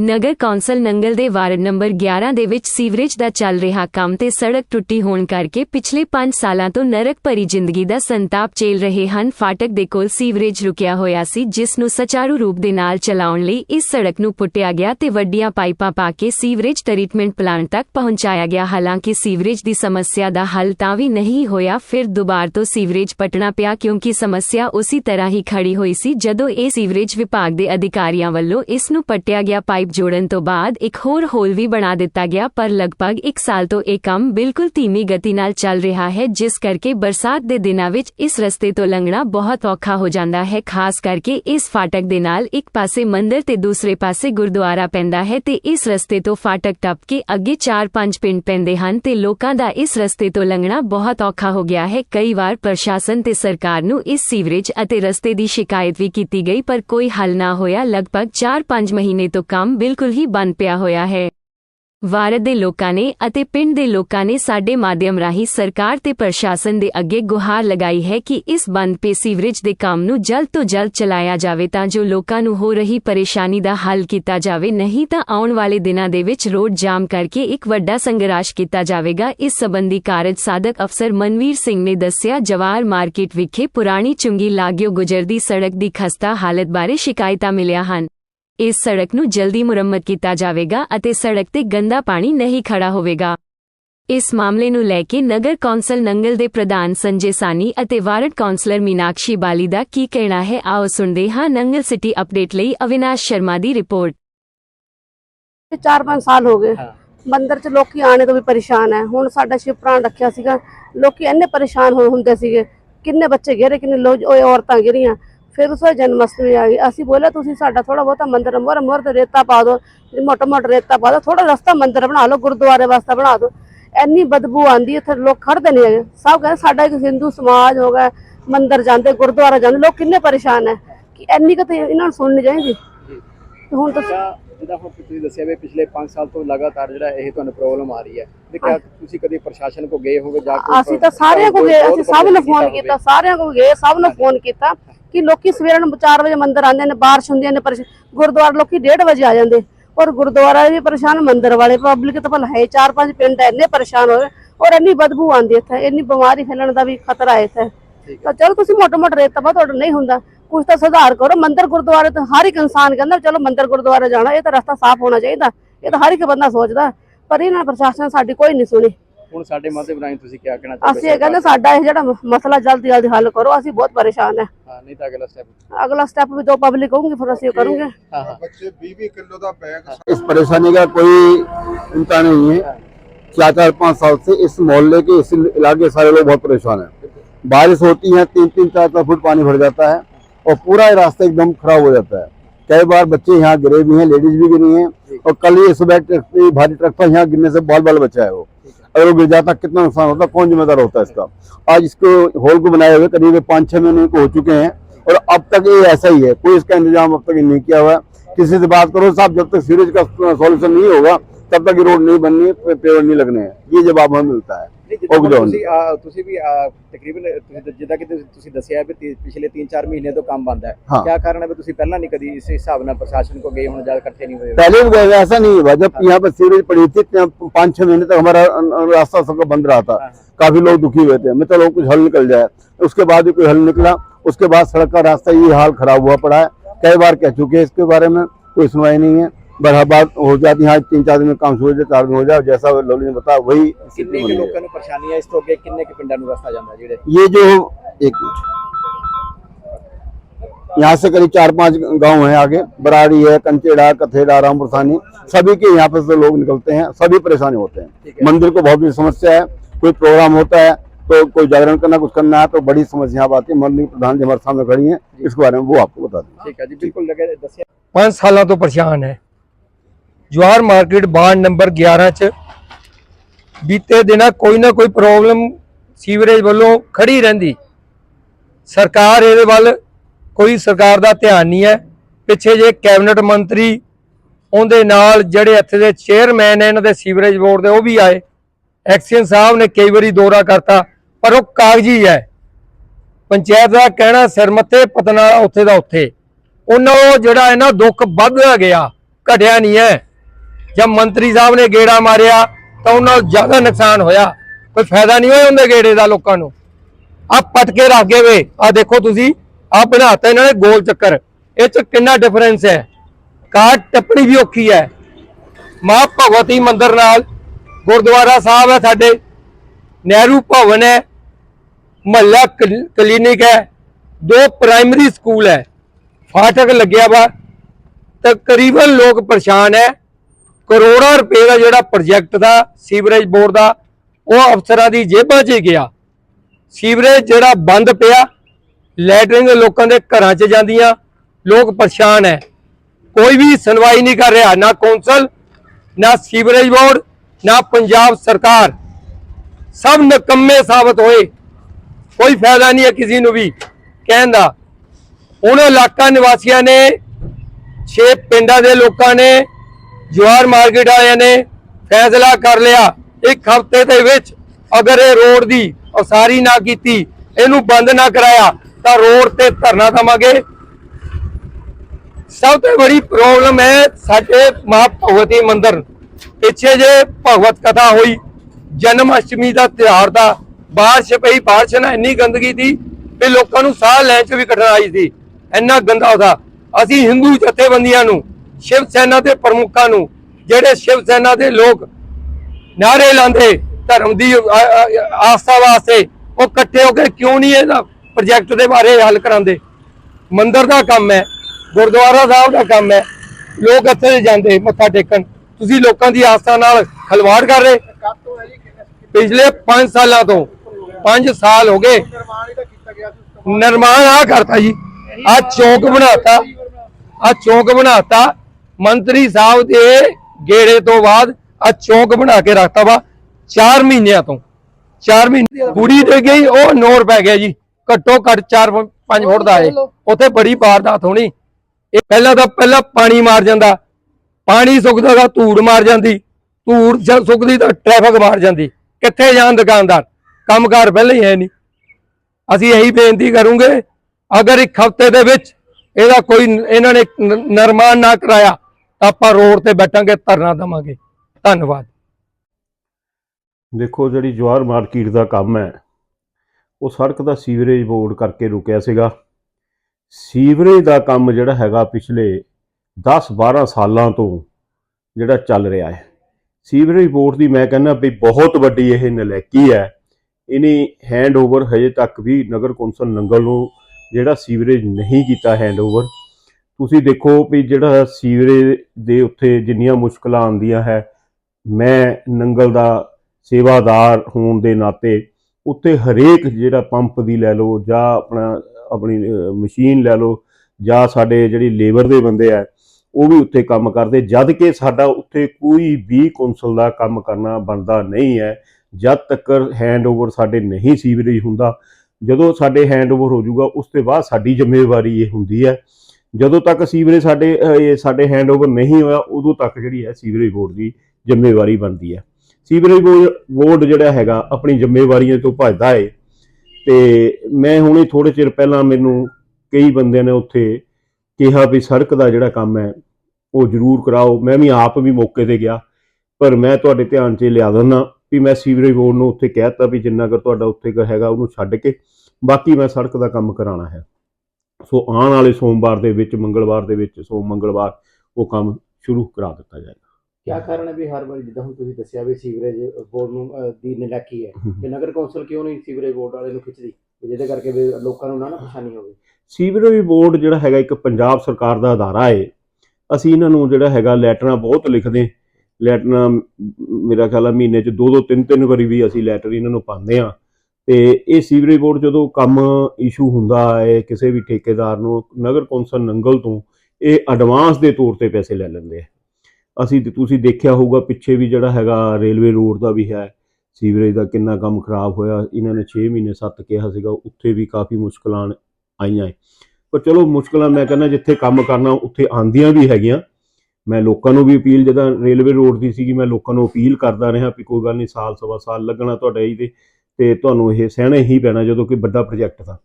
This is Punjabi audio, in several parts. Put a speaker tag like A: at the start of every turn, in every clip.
A: ਨਗਰ ਕੌਂਸਲ ਨੰਗਲ ਦੇ ਵਾਰਡ ਨੰਬਰ 11 ਦੇ ਵਿੱਚ ਸੀਵਰੇਜ ਦਾ ਚੱਲ ਰਿਹਾ ਕੰਮ ਤੇ ਸੜਕ ਟੁੱਟੀ ਹੋਣ ਕਰਕੇ ਪਿਛਲੇ 5 ਸਾਲਾਂ ਤੋਂ ਨਰਕ ਭਰੀ ਜ਼ਿੰਦਗੀ ਦਾ ਸੰਤਾਪ ਝੇਲ ਰਹੇ ਹਨ। ਫਾਟਕ ਦੇ ਕੋਲ ਸੀਵਰੇਜ ਰੁਕਿਆ ਹੋਇਆ ਸੀ, ਜਿਸ ਨੂੰ ਸਚਾਰੂ ਰੂਪ ਦੇ ਨਾਲ ਚਲਾਉਣ ਲਈ ਇਸ ਸੜਕ ਨੂੰ ਪੁੱਟਿਆ ਗਿਆ ਤੇ ਵੱਡੀਆਂ ਪਾਈਪਾਂ ਪਾ ਕੇ ਸੀਵਰੇਜ ਟਰੀਟਮੈਂਟ ਪਲਾਂਟ ਤੱਕ ਪਹੁੰਚਾਇਆ ਗਿਆ। ਹਾਲਾਂਕਿ ਸੀਵਰੇਜ ਦੀ ਸਮੱਸਿਆ ਦਾ ਹੱਲ ਤਾਂ ਵੀ ਨਹੀਂ ਹੋਇਆ, ਫਿਰ ਦੁਬਾਰਾ ਤੋਂ ਸੀਵਰੇਜ ਪਟਣਾ ਪਿਆ ਕਿਉਂਕਿ ਸਮੱਸਿਆ ਉਸੇ ਤਰ੍ਹਾਂ ਹੀ ਖੜੀ ਹੋਈ ਸੀ ਜਦੋਂ ਇਹ ਸੀਵਰੇਜ ਵਿਭਾਗ ਦੇ ਅਧਿਕਾਰੀਆਂ ਵੱਲੋਂ ਇਸ ਨੂੰ ਪੱਟਿਆ ਗਿਆ। ਪਾਈਪ ਜੋੜਨ ਤੋਂ ਬਾਅਦ ਇੱਕ ਹੋਰ ਹੋਲ ਵੀ ਬਣਾ ਦਿੱਤਾ ਗਿਆ, ਪਰ ਲਗਭਗ 1 ਸਾਲ ਤੋਂ ਇਹ ਕੰਮ ਬਿਲਕੁਲ ਧੀਮੀ ਗਤੀ ਨਾਲ ਚੱਲ ਰਿਹਾ ਹੈ, ਜਿਸ ਕਰਕੇ ਬਰਸਾਤ ਦੇ ਦਿਨਾਂ ਵਿੱਚ ਇਸ ਰਸਤੇ ਤੋਂ ਲੰਘਣਾ ਬਹੁਤ ਔਖਾ ਹੋ ਜਾਂਦਾ ਹੈ, ਖਾਸ ਕਰਕੇ ਇਸ ਫਾਟਕ ਦੇ ਨਾਲ ਇੱਕ ਪਾਸੇ ਮੰਦਿਰ ਤੇ ਦੂਸਰੇ ਪਾਸੇ ਗੁਰਦੁਆਰਾ ਪੈਂਦਾ ਹੈ ਤੇ ਇਸ ਰਸਤੇ ਤੋਂ ਫਾਟਕ ਟੱਪ ਕੇ ਅੱਗੇ 4-5 ਪਿੰਡ ਪੈਂਦੇ ਹਨ ਤੇ ਲੋਕਾਂ ਦਾ ਇਸ ਰਸਤੇ ਤੋਂ ਲੰਘਣਾ ਬਹੁਤ ਔਖਾ ਹੋ ਗਿਆ ਹੈ। ਕਈ ਵਾਰ ਪ੍ਰਸ਼ਾਸਨ ਤੇ ਸਰਕਾਰ ਨੂੰ ਇਸ ਸੀਵਰੇਜ ਅਤੇ ਰਸਤੇ ਦੀ ਸ਼ਿਕਾਇਤ ਵੀ ਕੀਤੀ ਗਈ, ਪਰ ਕੋਈ ਹੱਲ ਨਾ ਹੋਇਆ। ਲਗਭਗ 4-5 ਮਹੀਨੇ ਤੋਂ ਕੰਮ ਬਿਲਕੁਲ ਹੀ ਬੰਦ ਪਿਆ ਹੋਇਆ ਹੈ। ਵਾਰਡ ਦੇ ਲੋਕਾਂ ਨੇ ਅਤੇ ਪਿੰਡ ਦੇ ਲੋਕਾਂ ਨੇ ਸਾਡੇ ਮਾਧਿਅਮ ਰਾਹੀਂ ਸਰਕਾਰ ਤੇ ਪ੍ਰਸ਼ਾਸਨ ਦੇ ਅੱਗੇ ਗੁਹਾਰ ਲਗਾਈ ਹੈ ਕਿ ਇਸ ਬੰਦ ਪੇ ਸੀਵਰੇਜ ਦੇ ਕੰਮ ਨੂੰ ਜਲਦ ਤੋਂ ਜਲਦ ਚਲਾਇਆ ਜਾਵੇ ਤਾਂ ਜੋ ਲੋਕਾਂ ਨੂੰ ਹੋ ਰਹੀ ਪਰੇਸ਼ਾਨੀ ਦਾ ਹੱਲ ਕੀਤਾ ਜਾਵੇ, ਨਹੀਂ ਤਾਂ ਆਉਣ ਵਾਲੇ ਦਿਨਾਂ ਦੇ ਵਿੱਚ ਰੋਡ ਜਾਮ ਕਰਕੇ ਇੱਕ ਵੱਡਾ ਸੰਘਰਸ਼ ਕੀਤਾ ਜਾਵੇਗਾ। ਇਸ ਸੰਬੰਧੀ ਕਾਰਜ ਸਾਧਕ ਅਫਸਰ ਮਨਵੀਰ ਸਿੰਘ ਨੇ ਦੱਸਿਆ, ਜਵਾਹਰ ਮਾਰਕੀਟ ਵਿਖੇ ਪੁਰਾਣੀ ਚੁੰਗੀ ਲਾਗਿਓ ਗੁਜਰਦੀ ਸੜਕ ਦੀ ਖਸਤਾ ਹਾਲਤ ਬਾਰੇ ਸ਼ਿਕਾਇਤਾਂ ਮਿਲੀਆਂ ਹਨ। ਇਸ ਸੜਕ ਨੂੰ ਜਲਦੀ ਮੁਰੰਮਤ ਕੀਤਾ ਜਾਵੇਗਾ ਅਤੇ ਸੜਕ ਤੇ ਗੰਦਾ ਪਾਣੀ ਨਹੀਂ ਖੜਾ ਹੋਵੇਗਾ। ਇਸ ਮਾਮਲੇ ਨੂੰ ਲੈ ਕੇ ਨਗਰ ਕੌਂਸਲ ਨੰਗਲ ਦੇ ਪ੍ਰਧਾਨ ਸੰਜੇ ਸਾਨੀ ਅਤੇ ਵਾਰਡ ਕੌਂਸਲਰ ਮੀਨਾਕਸ਼ੀ ਬਾਲੀ ਦਾ ਕੀ ਕਹਿਣਾ ਹੈ ਆਓ ਸੁਣਦੇ ਹਾਂ ਨੰਗਲ ਸਿਟੀ ਅਪਡੇਟ ਲਈ ਅਵਿਨਾਸ਼ ਸ਼ਰਮਾ ਦੀ ਰਿਪੋਰਟ।
B: ਤੇ 4-5 ਸਾਲ ਹੋ ਗਏ। ਮੰਦਿਰ 'ਚ ਲੋਕੀ ਆਣੇ ਤੋਂ ਵੀ ਪਰੇਸ਼ਾਨ ਹੈ। ਹੁਣ ਸਾਡਾ ਸ਼ਿਵ ਪ੍ਰਾਣ ਰੱਖਿਆ ਸੀਗਾ। ਲੋਕੀ ਇੰਨੇ ਪਰੇਸ਼ਾਨ ਹੋਏ ਹੁੰਦੇ ਸੀਗੇ। ਕਿੰਨੇ ਬੱਚੇ ਘੇਰੇ ਕਿੰਨੇ ਲੋਕ ਓਏ ਔਰਤਾਂ ਗਿਰੀਆਂ ਫਿਰ ਉਸ ਵੇਲੇ ਜਨਮਸ਼ਟਮੀ ਆ ਗਈ। ਅਸੀਂ ਬੋਲੇ ਤੁਸੀਂ ਸਾਡਾ ਥੋੜਾ ਬਹੁਤਾ ਮੰਦਿਰ ਮੋਰ ਮੋਰ ਤੇ ਰੇਤਾ ਪਾ ਦਿਓ ਮੋਟਾ ਮੋਟਾ ਰੇਤਾ ਪਾ ਦਿਓ ਥੋੜਾ ਰਸਤਾ ਮੰਦਿਰ ਬਣਾ ਲਓ ਗੁਰਦੁਆਰੇ ਵਾਸਤੇ ਬਣਾ ਦਿਓ। ਇੰਨੀ ਬਦਬੂ ਆਂਦੀ ਉੱਥੇ ਲੋਕ ਖੜਦੇ ਨਹੀਂ ਹੈਗੇ। ਸਭ ਕਹਿੰਦੇ ਸਾਡਾ ਇੱਕ ਹਿੰਦੂ ਸਮਾਜ ਹੋ ਗਿਆ ਮੰਦਿਰ ਜਾਂਦੇ ਗੁਰਦੁਆਰਾ ਜਾਂਦੇ ਲੋਕ ਕਿੰਨੇ ਪਰੇਸ਼ਾਨ ਹੈ। ਕਿ ਇੰਨੀ ਕੁ ਤੇ ਇਹਨਾਂ ਨੂੰ ਸੁਣਨੀ ਚਾਹੀਦੀ। ਹੁਣ ਤਾਂ
C: ਜਿੱਦਾਂ ਹੁਣ ਤੁਸੀਂ ਦੱਸਿਆ ਵੀ ਪਿਛਲੇ 5 ਸਾਲ ਤੋਂ ਲਗਾਤਾਰ ਜਿਹੜਾ ਇਹ ਤੁਹਾਨੂੰ ਪ੍ਰੋਬਲਮ ਆ ਰਹੀ ਹੈ। ਕਿਆ ਤੁਸੀਂ ਕਦੇ ਪ੍ਰਸ਼ਾਸਨ ਕੋ ਗਏ ਹੋਗੇ ਜਾ ਕੇ
B: ਅਸੀਂ ਤਾਂ ਸਾਰਿਆਂ ਕੋਲ ਗਏ ਅਸੀਂ ਸਭ ਨੂੰ ਫੋਨ ਕੀਤਾ ਸਾਰਿਆਂ ਕੋਲ ਗਏ ਸਭ ਨੂੰ ਫੋਨ ਕੀਤਾ। ਕਿ ਲੋਕੀ ਸਵੇਰ ਨੂੰ 4 ਵਜੇ ਮੰਦਿਰ ਆਉਂਦੇ ਨੇ ਬਾਰਿਸ਼ ਹੁੰਦੀਆਂ ਨੇ ਪਰ ਗੁਰਦੁਆਰਾ ਲੋਕੀ 1:30 ਵਜੇ ਆ ਜਾਂਦੇ। ਔਰ ਗੁਰਦੁਆਰਾ ਵੀ ਪਰੇਸ਼ਾਨ ਮੰਦਿਰ ਵਾਲੇ ਪਬਲਿਕ ਤਾਂ ਭਲਾ ਹੈ ਚਾਰ ਪੰਜ ਪਿੰਡ ਇੰਨੇ ਪਰੇਸ਼ਾਨ ਹੋਏ ਔਰ ਇੰਨੀ ਬਦਬੂ ਆਉਂਦੀ ਇੱਥੇ ਇੰਨੀ ਬਿਮਾਰੀ ਫੈਲਣ ਦਾ ਵੀ ਖਤਰਾ ਹੈ ਇੱਥੇ। ਤਾਂ ਚਲੋ ਤੁਸੀਂ ਮੋਟਾ ਮੋਟਾ ਰੇਤਾ ਪਾ ਤੁਹਾਡਾ ਨਹੀਂ ਹੁੰਦਾ ਕੁਝ ਤਾਂ ਸੁਧਾਰ ਕਰੋ ਮੰਦਿਰ ਗੁਰਦੁਆਰੇ ਤਾਂ ਹਰ ਇੱਕ ਇਨਸਾਨ ਕਹਿੰਦਾ ਚਲੋ ਮੰਦਿਰ ਗੁਰਦੁਆਰੇ ਜਾਣਾ ਇਹ ਤਾਂ ਰਸਤਾ ਸਾਫ਼ ਹੋਣਾ ਚਾਹੀਦਾ ਇਹ ਤਾਂ ਹਰ ਇੱਕ ਬੰਦਾ ਸੋਚਦਾ ਪਰ ਇਹਨਾਂ ਪ੍ਰਸ਼ਾਸਨ ਸਾਡੀ ਕੋਈ ਨਹੀਂ ਸੁਣੀ।
C: ਹੁਣ ਸਾਡੇ ਮਾਧਿਅਮ ਰਾਹੀਂ ਤੁਸੀਂ ਕੀ ਕਹਿਣਾ
B: ਅਸੀਂ ਇਹ ਕਹਿੰਦੇ ਸਾਡਾ ਇਹ ਜਿਹੜਾ ਮ- ਮਸਲਾ ਜਲਦੀ ਜਲਦੀ ਹੱਲ ਕਰੋ ਅਸੀਂ ਬਹੁਤ ਪਰੇਸ਼ਾਨ ਹੈ
C: ਹਾਂ ਨਹੀਂ ਤਾਂ ਅਗਲਾ ਸਟੈਪ
B: ਅਗਲਾ ਸਟੈਪ ਵੀ ਜੋ ਪਬਲਿਕ ਕਹੂੰਗੀ ਫਿਰ ਅਸੀਂ ਉਹ ਕਰੂੰਗੇ
C: ਹਾਂ ਹਾਂ
D: बच्चे 20 किलो का बैग
E: इस परेशानी का कोई चिंता नहीं है चार चार पाँच साल से इस मोहल्ले के इस इलाके के सारे लोग बहुत परेशान हैं बारिश होती है तीन तीन चार चार फुट पानी भर जाता है और पूरा ये रास्ता एकदम खराब हो जाता है कई बार बच्चे यहाँ गिरे भी हैं लेडीज भी गिरी हैं और कल ही सुबह ट्रक भारी ट्रक पर यहाँ गिरने से बाल बाल बचा है वो अगर वो गिर जाता कितना नुकसान होता कौन जिम्मेदार होता है इसका? आज इसको हॉल को बनाए हुए करीब पाँच छः महीने को हो चुके हैं और अब तक ये ऐसा ही है, कोई इसका इंतज़ाम अब तक नहीं किया हुआ है। किसी से बात करो, साहब, जब तक सीरेज का सॉल्यूशन नहीं होगा, तब तक ये रोड नहीं बननी, पेड़ नहीं लगने हैं। ये जवाब हमें मिलता है। ਉਹ
C: ਹੁਣ
E: ਗਰਾਊਂਡ।
C: ਤੁਸੀਂ ਆ, ਤੁਸੀਂ ਵੀ ਆ, ਤਕਰੀਬਨ ਤੁਸੀਂ ਜਿੱਦਾਂ ਕਿ ਤੁਸੀਂ ਤੁਸੀਂ ਦੱਸਿਆ ਵੀ ਤੀ- ਪਿਛਲੇ 3-4 ਮਹੀਨੇ ਤੋਂ ਕੰਮ ਬੰਦ ਹੈ
E: हाँ
C: ਕੀ ਕਾਰਨ ਹੈ ਵੀ ਤੁਸੀਂ ਪਹਿਲਾਂ ਨਹੀਂ ਕਦੀ ਇਸ ਹਿਸਾਬ ਨਾਲ ਪ੍ਰਸ਼ਾਸਨ ਕੋ ਗਏ ਹੁਣ ਜਦ ਇਕੱਠੇ नहीं हुए
E: पहले भी गए हुए, ऐसा नहीं हुआ जब यहाँ पर सीवरेज पड़ी थी तब पाँच छह महीने तक हमारा अ, अ, रास्ता सबका बंद रहा था काफी लोग दुखी हुए थे मैं चलो कुछ हल निकल जाए उसके बाद भी कोई हल निकला उसके बाद सड़क का रास्ता ये हाल खराब हुआ पड़ा है कई बार कह चुके हैं इसके बारे में कोई सुनवाई नहीं है बराबर हो जाती है। हाँ, तीन चार दिन में काम शुरू हो जाए चार दिन हो जाए जैसा लवली ने बताया वही
C: परेशानी
E: है? ये जो एक यहाँ से करीब चार पाँच गाँव हैं आगे। बराड़ी है कंचेड़ा कथेड़ा रामपुरसानी सभी के यहाँ पर से लोग निकलते हैं सभी परेशानी होते हैं। मंदिर को बहुत बड़ी समस्या है कोई प्रोग्राम होता है तो कोई जागरण करना कुछ करना है तो बड़ी समस्या यहाँ आती है। मंदिर प्रधान जी हमारे सामने खड़ी है इसके बारे में वो आपको बता दें
C: पाँच जी
F: बिल्कुल साल तो परेशान है। ਜਵਾਹਰ ਮਾਰਕੀਟ ਬਾਂਡ ਨੰਬਰ 11 ਚ ਬੀਤੇ ਦਿਨਾਂ ਕੋਈ ਨਾ ਕੋਈ ਪ੍ਰੋਬਲਮ ਸੀਵਰੇਜ ਵੱਲੋਂ ਖੜੀ ਰਹਿੰਦੀ। ਸਰਕਾਰ ਇਹਦੇ ਵੱਲ ਕੋਈ ਸਰਕਾਰ ਦਾ ਧਿਆਨ ਨਹੀਂ ਹੈ। ਪਿੱਛੇ ਜੇ ਕੈਬਨਿਟ ਮੰਤਰੀ ਉਹਦੇ ਨਾਲ ਜਿਹੜੇ ਇੱਥੇ ਦੇ ਚੇਅਰਮੈਨ ਨੇ ਇਹਨਾਂ ਦੇ ਸੀਵਰੇਜ ਬੋਰਡ ਦੇ ਉਹ ਵੀ ਆਏ। ਐਕਸੀਅਨ ਸਾਹਿਬ ਨੇ ਕਈ ਵਾਰੀ ਦੌਰਾ ਕਰਤਾ, ਪਰ ਉਹ ਕਾਗਜ਼ੀ ਹੈ। ਪੰਚਾਇਤ ਦਾ ਕਹਿਣਾ ਸਿਰ ਪਤਨਾ ਉੱਥੇ ਦਾ ਉੱਥੇ। ਉਹਨਾਂ ਨੂੰ ਜਿਹੜਾ ਹੈ ਨਾ ਦੁੱਖ ਵੱਧਦਾ ਗਿਆ, ਘਟਿਆ ਨਹੀਂ ਹੈ। ਜਦ ਮੰਤਰੀ ਸਾਹਿਬ ਨੇ ਗੇੜਾ ਮਾਰਿਆ ਤਾਂ ਉਹਨਾਂ ਨੂੰ ਜ਼ਿਆਦਾ ਨੁਕਸਾਨ ਹੋਇਆ। ਕੋਈ ਫਾਇਦਾ ਨਹੀਂ ਹੋਇਆ ਉਹਦੇ ਗੇੜੇ ਦਾ ਲੋਕਾਂ ਨੂੰ। ਆ ਪਟਕੇ ਰੱਖ ਗਏ ਵੇ। ਆ ਦੇਖੋ ਤੁਸੀਂ ਆ ਬਣਾਤਾ ਇਹਨਾਂ ਨੇ ਗੋਲ ਚੱਕਰ। ਇਹ ਚ ਕਿੰਨਾ ਡਿਫਰੈਂਸ ਹੈ? ਕਾਰ ਟੱਪਣੀ ਵੀ ਔਖੀ ਹੈ। ਮਾਂ ਭਗਵਤੀ ਮੰਦਿਰ ਨਾਲ ਗੁਰਦੁਆਰਾ ਸਾਹਿਬ ਹੈ ਸਾਡੇ। ਨਹਿਰੂ ਭਵਨ ਹੈ। ਮਹੱਲਾ ਕਲ- ਕਲੀਨਿਕ ਹੈ। ਦੋ ਪ੍ਰਾਇਮਰੀ ਸਕੂਲ ਹੈ। ਫਾਟਕ ਲੱਗਿਆ ਵਾ। ਤਕਰੀਬਨ ਲੋਕ ਪਰੇਸ਼ਾਨ ਹੈ। ਕਰੋੜਾਂ ਰੁਪਏ ਦਾ ਜਿਹੜਾ ਪ੍ਰੋਜੈਕਟ ਦਾ, ਸੀਵਰੇਜ ਬੋਰਡ ਦਾ, ਉਹ ਅਫਸਰਾਂ ਦੀ ਜੇਬਾਂ 'ਚ ਹੀ ਗਿਆ। ਸੀਵਰੇਜ ਜਿਹੜਾ ਬੰਦ ਪਿਆ, ਲੈਟਰਿੰਗ ਲੋਕਾਂ ਦੇ ਘਰਾਂ 'ਚ ਜਾਂਦੀਆਂ, ਲੋਕ ਪਰੇਸ਼ਾਨ ਹੈ ਕੋਈ ਵੀ ਸੁਣਵਾਈ ਨਹੀਂ ਕਰ ਰਿਹਾ, ਨਾ ਕੌਂਸਲ, ਨਾ ਸੀਵਰੇਜ ਬੋਰਡ, ਨਾ ਪੰਜਾਬ ਸਰਕਾਰ। ਸਭ ਨਕੰਮੇ ਸਾਬਤ ਹੋਏ। ਕੋਈ ਫਾਇਦਾ ਨਹੀਂ ਹੈ ਕਿਸੇ ਨੂੰ ਵੀ, ਕਹਿਣ ਦਾ। ਉਹਨਾਂ ਇਲਾਕਾ ਨਿਵਾਸੀਆਂ ਨੇ, ਛੇ ਪਿੰਡਾਂ ਦੇ ਲੋਕਾਂ ਨੇ ਜਵਾਰ ਮਾਰਕੀਟ ਵਾਲਿਆਂ ਨੇ ਫੈਸਲਾ ਕਰ ਲਿਆ, ਇੱਕ ਹਫ਼ਤੇ ਦੇ ਵਿੱਚ ਅਗਰ ਇਹ ਰੋਡ ਦੀ ਉਸਾਰੀ ਨਾ ਕੀਤੀ, ਇਹਨੂੰ ਬੰਦ ਨਾ ਕਰਾਇਆ, ਤਾਂ ਰੋਡ ਤੇ ਧਰਨਾ ਦਵਾਂਗੇ। ਸਭ ਤੋਂ ਬੜੀ ਪ੍ਰੋਬਲਮ ਹੈ ਸਾਡੇ ਮਾਂ ਭਗਵਤੀ ਮੰਦਿਰ। ਪਿੱਛੇ ਜੇ ਭਗਵਤ ਕਥਾ ਹੋਈ, ਜਨਮ ਅਸ਼ਟਮੀ ਦਾ ਤਿਉਹਾਰ ਦਾ, ਬਾਰਿਸ਼ ਪਈ, ਬਾਰਿਸ਼ ਨਾਲ ਇੰਨੀ ਗੰਦਗੀ ਸੀ ਕਿ ਲੋਕਾਂ ਨੂੰ ਸਾਹ ਲੈਣ 'ਚ ਵੀ ਕਠਿਨਾਈ ਸੀ। ਇੰਨਾ ਗੰਦਾ ਉਹਦਾ। ਅਸੀਂ ਹਿੰਦੂ ਜਥੇਬੰਦੀਆਂ ਨੂੰ ਸ਼ਿਵ ਸੈਨਾ ਦੇ ਪ੍ਰਮੁੱਖਾਂ ਨੂੰ, ਜਿਹੜੇ ਸ਼ਿਵ ਸੈਨਾ ਦੇ ਲੋਕ ਨਾਰੇ ਲਾਉਂਦੇ ਧਰਮ ਦੀ ਆਸਥਾ ਵਾਸਤੇ, ਉਹ ਇਕੱਠੇ ਹੋ ਕੇ ਕਿਉਂ ਨਹੀਂ ਇਹਦਾ ਪ੍ਰੋਜੈਕਟ ਦੇ ਬਾਰੇ ਹੱਲ ਕਰਾਉਂਦੇ? ਮੰਦਿਰ ਦਾ ਕੰਮ ਹੈ, ਗੁਰਦੁਆਰਾ ਸਾਹਿਬ ਦਾ ਕੰਮ ਹੈ, ਲੋਕ ਇੱਥੇ ਜਾਂਦੇ, ਮੱਥਾ ਟੇਕਣ। ਤੁਸੀਂ ਲੋਕਾਂ ਦੀ ਆਸਥਾ ਨਾਲ ਖਲਵਾੜ ਕਰ ਰਹੇ? ਪਿਛਲੇ 5 ਸਾਲਾਂ ਤੋਂ 5 ਸਾਲ ਹੋ ਗਏ।
C: ਨਿਰਮਾਣ ਇਹਦਾ ਕੀਤਾ ਗਿਆ ਸੀ
F: ਨਿਰਮਾਣ ਆ ਕਰਤਾ ਜੀ ਆ ਚੌਕ ਬਣਾਤਾ ਆ ਚੌਕ ਬਣਾਤਾ ਮੰਤਰੀ ਸਾਹਿਬ ਦੇ ਗੇੜੇ ਤੋਂ ਬਾਅਦ ਆ ਚੌਕ ਬਣਾ ਕੇ ਰੱਖਤਾ ਵਾ 4 ਮਹੀਨਿਆਂ ਤੋਂ। 4 ਮਹੀਨੇ ਕੁੜੀ ਤੇ ਗਈ ਉਹ ਨੋਰ ਪੈ ਗਿਆ ਜੀ। ਘੱਟੋ ਘੱਟ 4 5 ਫੁੱਟ ਦਾ ਹੈ। ਉੱਥੇ ਬੜੀ ਵਾਰਦਾਤ ਹੋਣੀ। ਇਹ ਪਹਿਲਾਂ ਤਾਂ ਪਹਿਲਾਂ ਪਾਣੀ ਮਾਰ ਜਾਂਦਾ। ਪਾਣੀ ਸੁੱਕਦਾ ਤਾਂ ਧੂੜ ਮਾਰ ਜਾਂਦੀ। ਧੂੜ ਜਦ ਸੁੱਕਦੀ ਤਾਂ ਟ੍ਰੈਫਿਕ ਮਾਰ ਜਾਂਦੀ। ਕਿੱਥੇ ਜਾਣ ਦੁਕਾਨਦਾਰ? ਕੰਮਕਾਰ ਪਹਿਲਾਂ ਹੀ ਹੈ ਨਹੀਂ। ਅਸੀਂ ਇਹੀ ਬੇਨਤੀ ਕਰੂੰਗੇ ਅਗਰ ਇੱਕ ਹਫ਼ਤੇ ਦੇ ਵਿੱਚ ਇਹਦਾ ਕੋਈ ਇਹਨਾਂ ਨੇ ਨਿਰਮਾਣ ਨਾ ਕਰਾਇਆ ਆਪਾਂ ਰੋਡ ਤੇ ਬੈਠਾਂਗੇ, ਧਰਨਾ ਦੇਵਾਂਗੇ। ਧੰਨਵਾਦ।
D: ਦੇਖੋ, ਜਿਹੜੀ ਜਵਾਰ ਮਾਰਕੀਟ ਦਾ ਕੰਮ ਹੈ, ਉਹ ਸੜਕ ਦਾ ਸੀਵਰੇਜ ਬੋਰਡ ਕਰਕੇ ਰੁਕਿਆ ਸੀਗਾ। ਸੀਵਰੇਜ ਦਾ ਕੰਮ ਜਿਹੜਾ ਹੈਗਾ ਪਿਛਲੇ 10-12 ਸਾਲਾਂ ਤੋਂ ਜਿਹੜਾ ਚੱਲ ਰਿਹਾ ਹੈ। ਸੀਵਰੇਜ ਬੋਰਡ ਦੀ ਮੈਂ ਕਹਿੰਦਾ ਵੀ ਬਹੁਤ ਵੱਡੀ ਇਹ ਨਲੈਕੀ ਹੈ। ਇਹਨੇ ਹੈਂਡਓਵਰ ਹਜੇ ਤੱਕ ਵੀ ਨਗਰ ਕੌਂਸਲ ਨੰਗਲ ਨੂੰ ਜਿਹੜਾ ਸੀਵਰੇਜ ਨਹੀਂ ਕੀਤਾ ਹੈਂਡਓਵਰ ਤੁਸੀਂ ਦੇਖੋ ਵੀ ਜਿਹੜਾ ਸੀਵਰੇਜ ਦੇ ਉੱਤੇ ਜਿੰਨੀਆਂ ਮੁਸ਼ਕਲਾਂ ਆਉਂਦੀਆਂ ਹੈ, ਮੈਂ ਨੰਗਲ ਦਾ ਸੇਵਾਦਾਰ ਹੋਣ ਦੇ ਨਾਤੇ ਉੱਤੇ ਹਰੇਕ ਜਿਹੜਾ ਪੰਪ ਦੀ ਲੈ ਲਓ ਜਾਂ ਆਪਣਾ, ਆਪਣੀ ਮਸ਼ੀਨ ਲੈ ਲਓ ਜਾਂ ਸਾਡੇ ਜਿਹੜੀ ਲੇਬਰ ਦੇ ਬੰਦੇ ਆ ਉਹ ਵੀ ਉੱਥੇ ਕੰਮ ਕਰਦੇ, ਜਦ ਕਿ ਸਾਡਾ ਉੱਥੇ ਕੋਈ ਵੀ ਕੌਂਸਲ ਦਾ ਕੰਮ ਕਰਨਾ ਬਣਦਾ ਨਹੀਂ ਹੈ, ਜਦ ਤੱਕ ਹੈਂਡਓਵਰ ਸਾਡੇ ਨਹੀਂ ਸੀਵਰੇਜ ਹੁੰਦਾ। ਜਦੋਂ ਸਾਡੇ ਹੈਂਡਓਵਰ ਹੋ ਜਾਊਗਾ, ਉਸ ਤੋਂ ਬਾਅਦ ਸਾਡੀ ਜ਼ਿੰਮੇਵਾਰੀ ਇਹ ਹੁੰਦੀ ਹੈ ਜਦੋਂ ਤੱਕ ਸੀਵਰੇਜ ਸਾਡੇ ਅਹ, ਇਹ ਸਾਡੇ ਹੈਂਡਓਵਰ ਨਹੀਂ ਹੋਇਆ ਉਦੋਂ ਤੱਕ ਜਿਹੜੀ ਹੈ ਸੀਵਰੇਜ ਬੋਰਡ ਦੀ ਜ਼ਿੰਮੇਵਾਰੀ ਬਣਦੀ ਹੈ। ਸੀਵਰੇਜ ਬੋਰਡ- ਬੋਰਡ ਜਿਹੜਾ ਹੈਗਾ ਆਪਣੀ ਜ਼ਿੰਮੇਵਾਰੀਆਂ ਤੋਂ ਭੱਜਦਾ ਏ। ਤੇ ਮੈਂ ਹੁਣੇ ਥੋੜੇ ਚਿਰ ਪਹਿਲਾਂ ਮੈਨੂੰ ਕਈ ਬੰਦਿਆਂ ਨੇ ਉੱਥੇ ਕਿਹਾ ਵੀ ਸੜਕ ਦਾ ਜਿਹੜਾ ਕੰਮ ਹੈ ਉਹ ਜ਼ਰੂਰ ਕਰਾਓ। ਮੈਂ ਵੀ ਆਪ ਵੀ ਮੌਕੇ ਤੇ ਗਿਆ ਪਰ ਮੈਂ ਤੁਹਾਡੇ ਧਿਆਨ 'ਚ ਲਿਆ ਦਿੰਦਾ ਵੀ ਮੈਂ ਸੀਵਰੇਜ ਬੋਰਡ ਨੂੰ ਉੱਥੇ ਕਹਿਤਾ ਵੀ ਜਿੰਨਾ ਕਰ ਤੁਹਾਡਾ ਉੱਥੇ ਹੈਗਾ ਉਹਨੂੰ ਛੱਡ ਕੇ ਬਾਕੀ ਮੈਂ ਸੜਕ ਦਾ ਕੰਮ ਕਰਾਉਣਾ ਹੈ। ਸੋ ਆਉਣ ਵਾਲੇ ਸੋਮਵਾਰ ਦੇ ਵਿੱਚ ਮੰਗਲਵਾਰ ਦੇ ਵਿੱਚ ਸੋਮ ਮੰਗਲਵਾਰ ਉਹ ਕੰਮ ਸ਼ੁਰੂ ਕਰਾ ਦਿੱਤਾ ਜਾਏਗਾ।
C: ਕਿਆ ਕਾਰਨ ਹੈ ਵੀ ਹਰ ਵਾਰੀ ਜਿੱਦਾਂ ਹੁਣ ਤੁਸੀਂ ਦੱਸਿਆ ਵੀ ਸੀਵਰੇਜ ਬੋਰਡ ਨੂੰ ਅਹ, ਦੀ ਨਲਾਇਕੀ ਹੈ। ਕਿ ਨਗਰ ਕੌਂਸਲ ਕਿਉਂ ਨਹੀਂ ਸੀਵਰੇਜ ਬੋਰਡ ਵਾਲੇ ਨੂੰ ਖਿੱਚਦੀ? ਵੀ ਜਿਹਦੇ ਕਰਕੇ ਵੀ ਲੋਕਾਂ ਨੂੰ ਨਾ ਨਾ ਪਰੇਸ਼ਾਨੀ ਹੋਵੇ।
D: ਸੀਵਰੇਜ ਬੋਰਡ ਜਿਹੜਾ ਹੈਗਾ ਇੱਕ ਪੰਜਾਬ ਸਰਕਾਰ ਦਾ ਅਦਾਰਾ ਹੈ ਅਸੀਂ ਇਹਨਾਂ ਨੂੰ ਜਿਹੜਾ ਹੈਗਾ ਲੈਟਰਾਂ ਬਹੁਤ ਲਿਖਦੇ ਲੈਟਰਾਂ ਮ- ਮੇਰਾ ਖਿਆਲ ਆ ਮਹੀਨੇ 'ਚ ਦੋ ਦੋ ਤਿੰਨ ਤਿੰਨ ਵਾਰੀ ਵੀ ਅਸੀਂ ਲੈਟਰ ਇਹਨਾਂ ਨੂੰ ਪਾਉਂਦੇ ਆ ਤੇ ਇਹ ਸੀਵਰੇਜ ਬੋਰਡ ਜਦੋਂ ਕੰਮ ਇਸ਼ੂ ਹੁੰਦਾ ਹੈ ਕਿਸੇ ਵੀ ਠੇਕੇਦਾਰ ਨੂੰ, ਨਗਰ ਕੌਂਸਲ ਨੰਗਲ ਤੋਂ, ਇਹ ਐਡਵਾਂਸ ਦੇ ਤੌਰ ਤੇ ਪੈਸੇ ਲੈ ਲੈਂਦੇ ਆ। ਅਸੀਂ ਤੁਸੀਂ ਦੇਖਿਆ ਹੋਊਗਾ, ਪਿੱਛੇ ਵੀ ਜਿਹੜਾ ਹੈਗਾ ਰੇਲਵੇ ਰੋਡ ਦਾ ਵੀ ਹੈ, ਸੀਵਰੇਜ ਦਾ ਕਿੰਨਾ ਕੰਮ ਖਰਾਬ ਹੋਇਆ, ਇਹਨਾਂ ਨੇ 6 ਮਹੀਨੇ ਸੱਤ ਕਿਹਾ ਸੀਗਾ, ਉੱਥੇ ਵੀ ਕਾਫੀ ਮੁਸ਼ਕਲਾਂ ਆਈਆਂ ਏ। ਪਰ ਚਲੋ ਮੁਸ਼ਕਲਾਂ ਮੈਂ ਕਹਿੰਦਾ ਜਿੱਥੇ ਕੰਮ ਕਰਨਾ, ਉੱਥੇ ਆਂਦੀਆਂ ਵੀ ਹੈਗੀਆਂ। ਮੈਂ ਲੋਕਾਂ ਨੂੰ ਵੀ ਅਪੀਲ, ਜਦੋਂ ਰੇਲਵੇ ਰੋਡ ਦੀ ਸੀਗੀ, ਮੈਂ ਲੋਕਾਂ ਨੂੰ ਅਪੀਲ ਕਰਦਾ ਰਿਹਾ ਵੀ ਕੋਈ ਗੱਲ ਨਹੀਂ ਸਾਲ ਸਵਾ ਸਾਲ ਲੱਗਣਾ ਤੁਹਾਡੇ ਇਹਦੇ ਤੇ ਤੁਹਾਨੂੰ ਇਹ ਸਹਿਣਾ ਹੀ ਪੈਣਾ ਜਦੋਂ ਕੋਈ ਵੱਡਾ ਪ੍ਰੋਜੈਕਟ ਦਾ।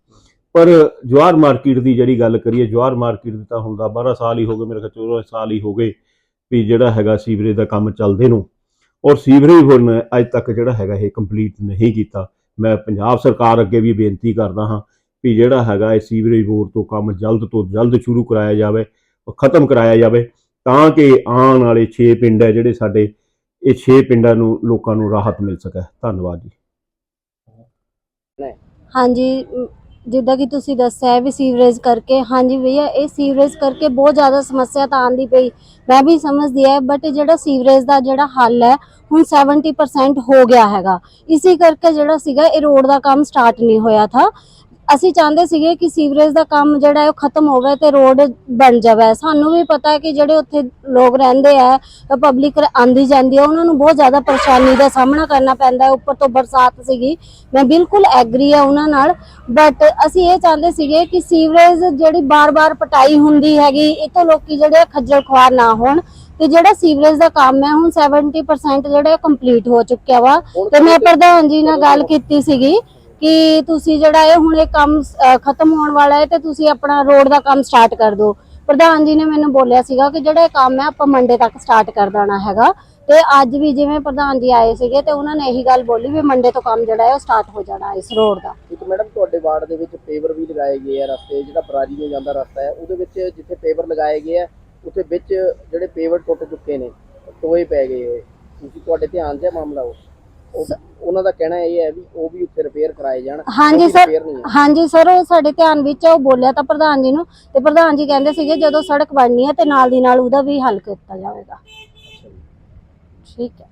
D: ਪਰ ਜਵਾਰ ਮਾਰਕੀਟ ਦੀ ਜਿਹੜੀ ਗੱਲ ਕਰੀਏ ਜਵਾਰ ਮਾਰਕੀਟ ਦੀ ਤਾਂ ਹੁੰਦਾ 12 ਸਾਲ ਹੀ ਹੋ ਗਏ, ਮੇਰੇ ਖਿਆਲ 14 ਸਾਲ ਹੀ ਹੋ ਗਏ ਵੀ ਜਿਹੜਾ ਹੈਗਾ ਸੀਵਰੇਜ ਦਾ ਕੰਮ ਚੱਲਦੇ ਨੂੰ। ਔਰ ਸੀਵਰੇਜ ਬੋਰਡ ਨੇ ਅੱਜ ਤੱਕ ਜਿਹੜਾ ਹੈਗਾ ਇਹ ਕੰਪਲੀਟ ਨਹੀਂ ਕੀਤਾ। ਮੈਂ ਪੰਜਾਬ ਸਰਕਾਰ ਅੱਗੇ ਵੀ ਬੇਨਤੀ ਕਰਦਾ ਹਾਂ ਵੀ ਜਿਹੜਾ ਹੈਗਾ ਇਹ ਸੀਵਰੇਜ ਬੋਰਡ ਤੋਂ ਕੰਮ ਜਲਦ ਤੋਂ ਜਲਦ ਸ਼ੁਰੂ ਕਰਾਇਆ ਜਾਵੇ ਔਰ ਖਤਮ ਕਰਾਇਆ ਜਾਵੇ, ਤਾਂ ਕਿ ਆਉਣ ਵਾਲੇ 6 ਪਿੰਡ ਹੈ ਜਿਹੜੇ ਸਾਡੇ, ਇਹ 6 ਪਿੰਡਾਂ ਨੂੰ ਲੋਕਾਂ ਨੂੰ ਰਾਹਤ ਮਿਲ ਸਕੇ। ਧੰਨਵਾਦ ਜੀ।
G: ਹਾਂਜੀ ਜਿੱਦਾਂ ਕਿ ਤੁਸੀਂ ਦੱਸਿਆ ਹੈ ਵੀ ਸੀਵਰੇਜ ਕਰਕੇ, ਹਾਂਜੀ ਭਈਆ, ਇਹ ਸੀਵਰੇਜ ਕਰਕੇ ਬਹੁਤ ਜ਼ਿਆਦਾ ਸਮੱਸਿਆ ਤਾਂ ਆਂਦੀ ਪਈ। ਮੈਂ ਵੀ ਸਮਝਦੀ ਹੈ ਬਟ ਜਿਹੜਾ ਸੀਵਰੇਜ ਦਾ ਜਿਹੜਾ ਹੱਲ ਹੈ, ਹੁਣ 70% ਹੋ ਗਿਆ ਹੈਗਾ। ਇਸੇ ਕਰਕੇ ਜਿਹੜਾ ਸੀਗਾ, ਇਹ ਰੋਡ ਦਾ ਕੰਮ ਸਟਾਰਟ ਨਹੀਂ ਹੋਇਆ ਥਾ। ਅਸੀਂ ਚਾਹੁੰਦੇ ਸੀਗੇ ਕਿ ਸੀਵਰੇਜ ਦਾ ਕੰਮ ਜਿਹੜਾ ਹੈ ਉਹ ਖਤਮ ਹੋਵੇ ਤੇ ਰੋਡ ਬਣ ਜਾਵੇ। ਸਾਨੂੰ ਵੀ ਪਤਾ ਹੈ ਕਿ ਜਿਹੜੇ ਉੱਥੇ ਲੋਕ ਰਹਿੰਦੇ ਆ ਪਬਲਿਕ ਆਂਦੀ ਜਾਂਦੀ ਹੈ ਉਹਨਾਂ ਨੂੰ ਬਹੁਤ ਜ਼ਿਆਦਾ ਪਰੇਸ਼ਾਨੀ ਦਾ ਸਾਹਮਣਾ ਕਰਨਾ ਪੈਂਦਾ ਹੈ। ਉੱਪਰ ਤੋਂ ਬਰਸਾਤ ਸੀਗੀ ਮੈਂ ਬਿਲਕੁਲ ਐਗਰੀ ਆ ਉਹਨਾਂ ਨਾਲ। ਬਟ ਅਸੀਂ ਇਹ ਚਾਹੁੰਦੇ ਸੀਗੇ ਕਿ ਸੀਵਰੇਜ ਜਿਹੜੀ ਬਾਰ-ਬਾਰ ਪਟਾਈ ਹੁੰਦੀ ਹੈਗੀ ਇਹ ਤੋਂ ਲੋਕੀ ਜਿਹੜੇ ਖੱਜਲ ਖੁਆਰ ਨਾ ਹੋਣ ਤੇ ਜਿਹੜਾ ਸੀਵਰੇਜ ਦਾ ਕੰਮ ਹੈ ਹੁਣ 70% ਜਿਹੜਾ ਕੰਪਲੀਟ ਹੋ ਚੁੱਕਿਆ ਵਾ। ਤੇ ਮੈਂ ਪ੍ਰਧਾਨ ਜੀ ਨਾਲ ਗੱਲ ਕੀਤੀ ਸੀਗੀ। ਕਿ ਤੁਸੀਂ ਜਿਹੜਾ ਇਹ ਹੁਣ ਇਹ ਕੰਮ ਖਤਮ ਹੋਣ ਵਾਲਾ ਹੈ ਤੇ ਤੁਸੀਂ ਆਪਣਾ ਰੋਡ ਦਾ ਕੰਮ ਸਟਾਰਟ ਕਰ ਦਿਓ। ਪ੍ਰਧਾਨ ਜੀ ਨੇ ਮੈਨੂੰ ਬੋਲਿਆ ਸੀਗਾ ਕਿ ਜਿਹੜਾ ਇਹ ਕੰਮ ਹੈ ਆਪਾਂ ਮੰਡੇ ਤੱਕ ਸਟਾਰਟ ਕਰ ਦੇਣਾ ਹੈਗਾ। ਤੇ ਅੱਜ ਵੀ ਜਿਵੇਂ ਪ੍ਰਧਾਨ ਜੀ ਆਏ ਸੀਗੇ ਤੇ ਉਹਨਾਂ ਨੇ ਇਹੀ ਗੱਲ ਬੋਲੀ ਵੀ ਮੰਡੇ ਤੋਂ ਕੰਮ ਜਿਹੜਾ ਹੈ ਉਹ ਸਟਾਰਟ ਹੋ ਜਾਣਾ ਇਸ ਰੋਡ ਦਾ।
C: ਇੱਕ ਮੈਡਮ ਤੁਹਾਡੇ ਵਾਰਡ ਦੇ ਵਿੱਚ ਪੇਵਰ ਵੀ ਲਗਾਏ ਗਏ ਆ ਰਸਤੇ ਜਿਹੜਾ ਬਰਾਜੀ ਨੂੰ ਜਾਂਦਾ ਰਸਤਾ ਹੈ ਉਹਦੇ ਵਿੱਚ ਜਿੱਥੇ ਪੇਵਰ ਲਗਾਏ ਗਏ ਆ ਉੱਥੇ ਵਿੱਚ ਜਿਹੜੇ ਪੇਵਰ ਟੁੱਟ ਚੁੱਕੇ ਨੇ ਟੋਏ ਪੈ ਗਏ ਹੋਏ। ਤੁਸੀਂ ਤੁਹਾਡੇ ਧਿਆਨ 'ਚ ਮਾਮਲਾ ਉਹ- ਉਹਨਾਂ ਦਾ ਕਹਿਣਾ ਇਹ ਹੈ ਵੀ ਉਹ ਵੀ ਉੱਥੇ ਰਿਪੇਅਰ ਕਰਾਏ ਜਾਣ।
G: ਹਾਂਜੀ ਸਰ ਹਾਂਜੀ ਸਰ ਉਹ ਸਾਡੇ ਧਿਆਨ ਵਿੱਚ ਆ, ਉਹ ਬੋਲਿਆ ਤਾਂ ਪ੍ਰਧਾਨ ਜੀ ਨੂੰ ਤੇ ਪ੍ਰਧਾਨ ਜੀ ਕਹਿੰਦੇ ਸੀਗੇ ਜਦੋਂ ਸੜਕ ਬਣਨੀ ਹੈ ਤੇ ਨਾਲ ਦੀ ਨਾਲ ਉਹਦਾ ਵੀ ਹੱਲ ਕੀਤਾ ਜਾਵੇਗਾ। ਠੀਕ ਹੈ।